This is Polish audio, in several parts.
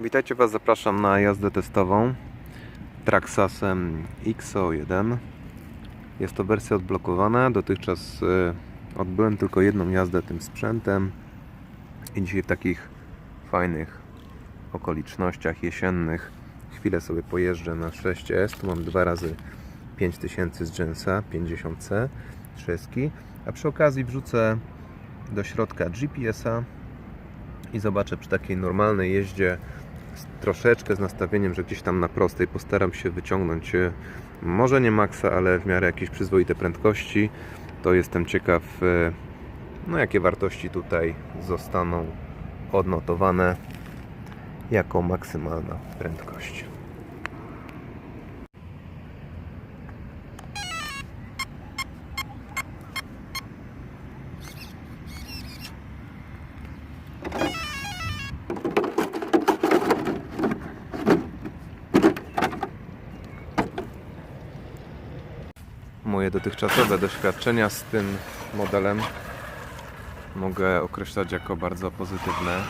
Witajcie Was, zapraszam na jazdę testową Traxasem XO1 Jest to wersja odblokowana, dotychczas e, odbyłem tylko jedną jazdę tym sprzętem i dzisiaj w takich fajnych okolicznościach jesiennych chwilę sobie pojeżdżę na 6S, tu mam dwa razy 5000 z Jensa, 50C trzeski, a przy okazji wrzucę do środka GPS-a i zobaczę przy takiej normalnej jeździe troszeczkę z nastawieniem, że gdzieś tam na prostej postaram się wyciągnąć e, może nie maksa, ale w miarę jakieś przyzwoite prędkości to jestem ciekaw e, no jakie wartości tutaj zostaną odnotowane jako maksymalna prędkość. Moje dotychczasowe doświadczenia z tym modelem mogę określać jako bardzo pozytywne.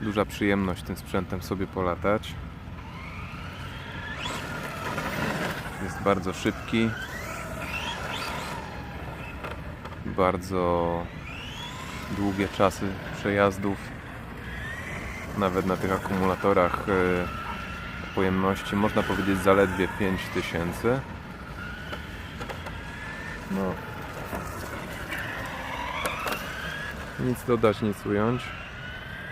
Duża przyjemność tym sprzętem sobie polatać. Jest bardzo szybki. Bardzo długie czasy przejazdów. Nawet na tych akumulatorach e, pojemności można powiedzieć zaledwie 5000. No. Nic dodać, nic ująć.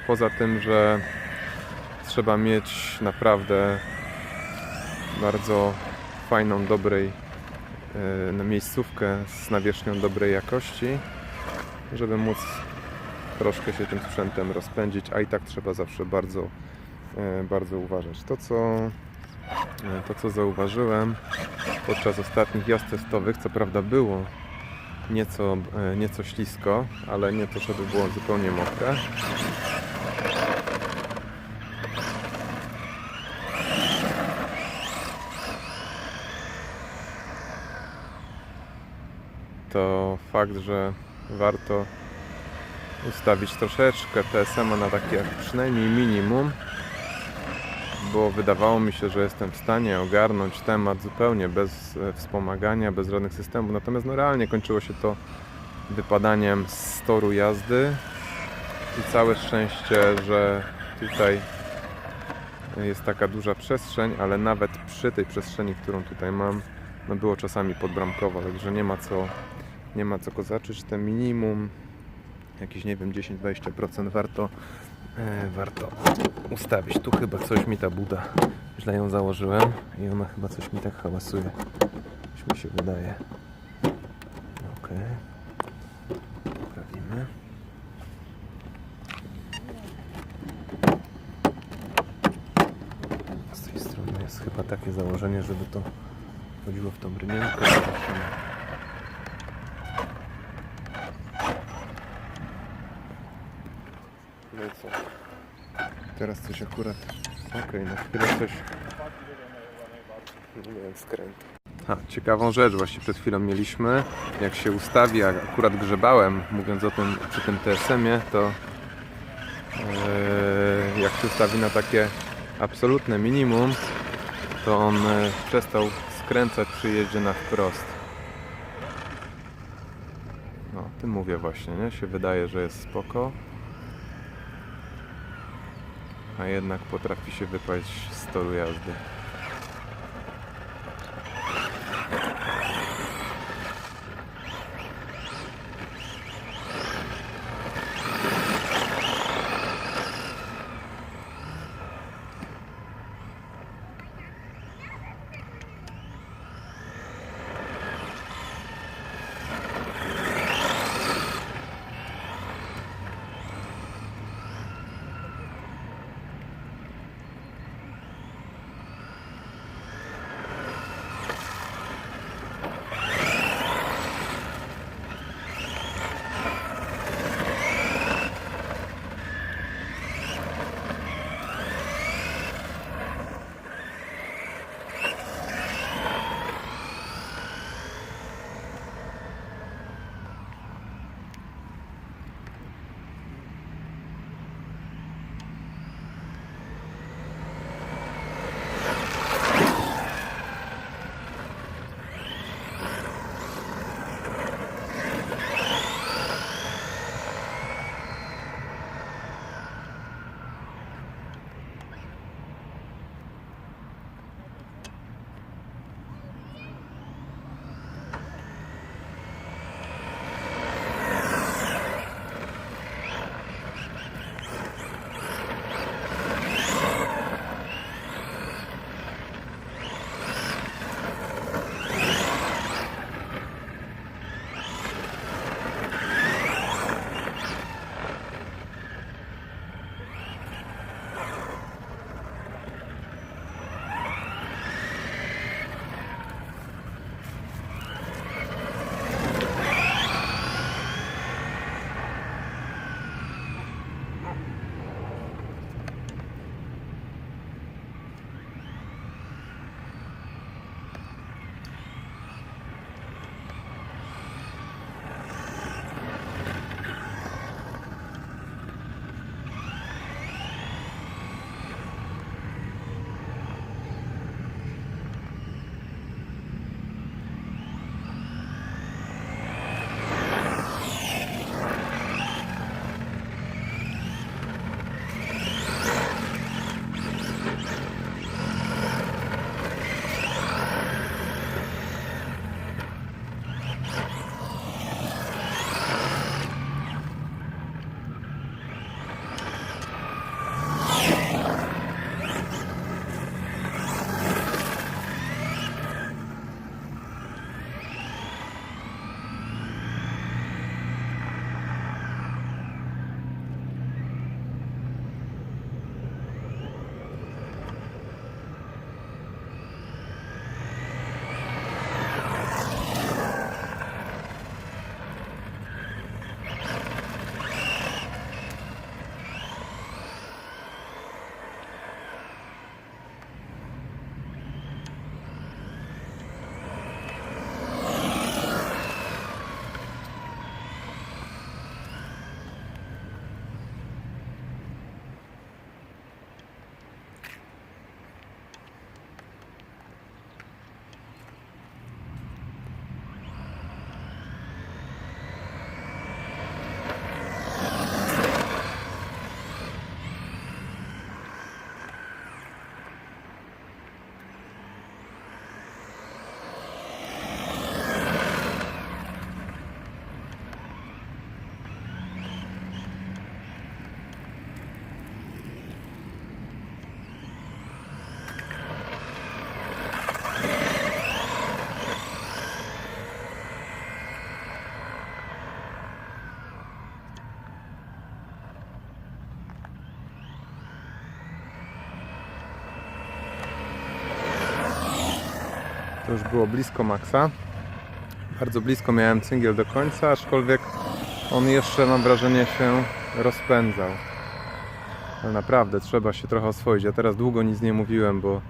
Poza tym, że trzeba mieć naprawdę bardzo fajną, dobrej na miejscówkę z nawierzchnią dobrej jakości, żeby móc troszkę się tym sprzętem rozpędzić, a i tak trzeba zawsze bardzo, bardzo uważać. To co, e, to, co zauważyłem podczas ostatnich jazd testowych, co prawda było nieco, e, nieco ślisko, ale nie to, żeby było zupełnie mokre. To fakt, że warto ustawić troszeczkę PSM-a na takie przynajmniej minimum, bo wydawało mi się, że jestem w stanie ogarnąć temat zupełnie bez e, wspomagania, bez żadnych systemów. Natomiast no realnie kończyło się to wypadaniem z toru jazdy i całe szczęście, że tutaj jest taka duża przestrzeń, ale nawet przy tej przestrzeni, którą tutaj mam, no było czasami podbramkowo, także nie ma co, nie ma co kozaczyć. Te minimum, jakieś nie wiem, 10-20% warto, warto ustawić. Tu chyba coś mi ta buda, źle ją założyłem i ona chyba coś mi tak hałasuje. Coś mi się wydaje. Okej. Poprawimy. Z tej strony jest chyba takie założenie, żeby to chodziło w tą rynienkę. Zobaczymy. No i co? Teraz coś akurat... Okej, na chwilę coś... Nie wiem, skręt. A, ciekawą rzecz właśnie przed chwilą mieliśmy. Jak się ustawi, a akurat grzebałem, mówiąc o tym przy tym TSM-ie, to e, jak się ustawi na takie absolutne minimum, to on e, przestał skręcać przy jeździe na wprost. No, tym mówię właśnie, nie? Się wydaje, że jest spoko. A jednak potrafi się wypaść z toru jazdy. To już było blisko maksa. Bardzo blisko miałem cyngiel do końca, aczkolwiek on jeszcze mam wrażenie się rozpędzał. Ale naprawdę trzeba się trochę oswoić. Ja teraz długo nic nie mówiłem, bo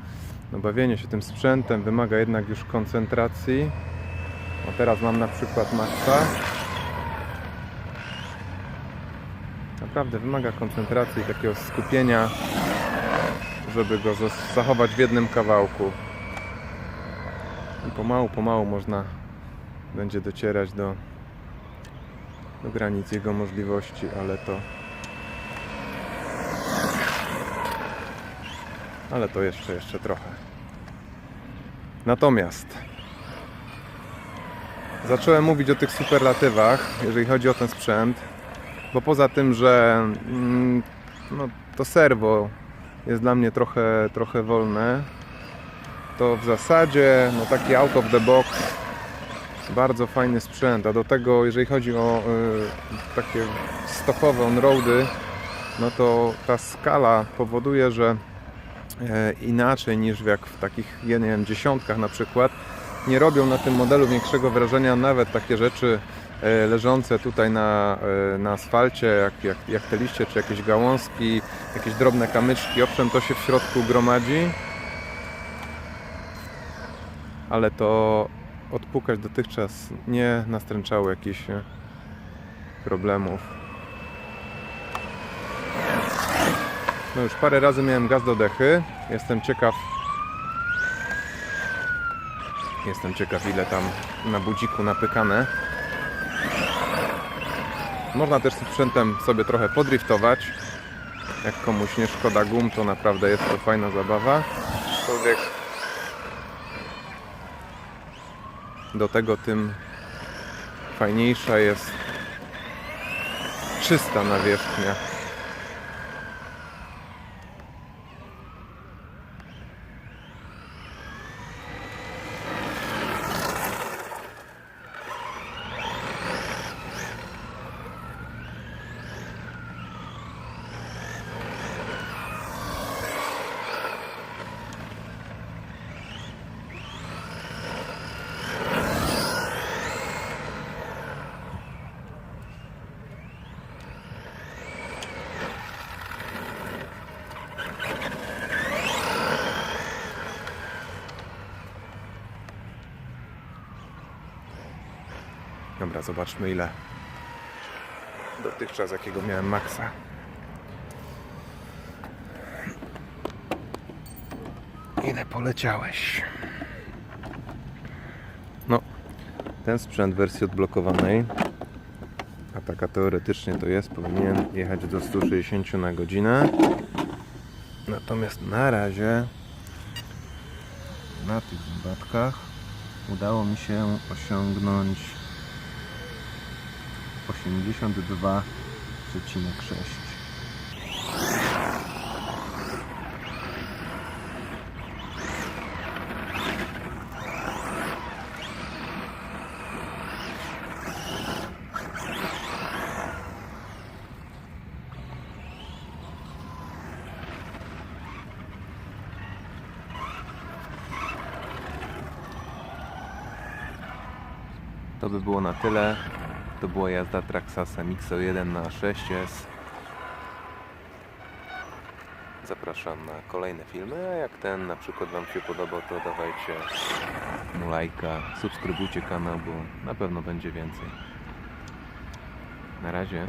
no, bawienie się tym sprzętem wymaga jednak już koncentracji. O teraz mam na przykład maksa. Naprawdę wymaga koncentracji takiego skupienia, żeby go zachować w jednym kawałku. I pomału, pomału można będzie docierać do, do granic jego możliwości, ale to ale to jeszcze, jeszcze trochę. Natomiast zacząłem mówić o tych superlatywach, jeżeli chodzi o ten sprzęt, bo poza tym, że mm, no, to serwo jest dla mnie trochę, trochę wolne, to w zasadzie no, taki out of the box bardzo fajny sprzęt, a do tego jeżeli chodzi o y, takie stokowe on-roady, no to ta skala powoduje, że e, inaczej niż jak w takich, ja nie wiem, dziesiątkach na przykład, nie robią na tym modelu większego wrażenia nawet takie rzeczy e, leżące tutaj na, e, na asfalcie, jak, jak, jak te liście, czy jakieś gałązki, jakieś drobne kamyczki. Owszem, to się w środku gromadzi, ale to odpukać dotychczas nie nastręczało jakichś e, problemów. No już parę razy miałem gaz do dechy. Jestem ciekaw. Jestem ciekaw ile tam na budziku napykane. Można też sprzętem sobie trochę podriftować. Jak komuś nie szkoda gum, to naprawdę jest to fajna zabawa. Aczkolwiek do tego tym fajniejsza jest czysta nawierzchnia. Zobaczmy ile dotychczas jakiego miałem maksa. Ile poleciałeś? No, ten sprzęt wersji odblokowanej, a taka teoretycznie to jest, powinien jechać do 160 na godzinę. Natomiast na razie na tych zębatkach udało mi się osiągnąć 82,6 To by było na tyle. To była jazda Traxasem XO1 na 6S. Zapraszam na kolejne filmy, a jak ten na przykład Wam się podobał, to dawajcie mu lajka, subskrybujcie kanał, bo na pewno będzie więcej. Na razie.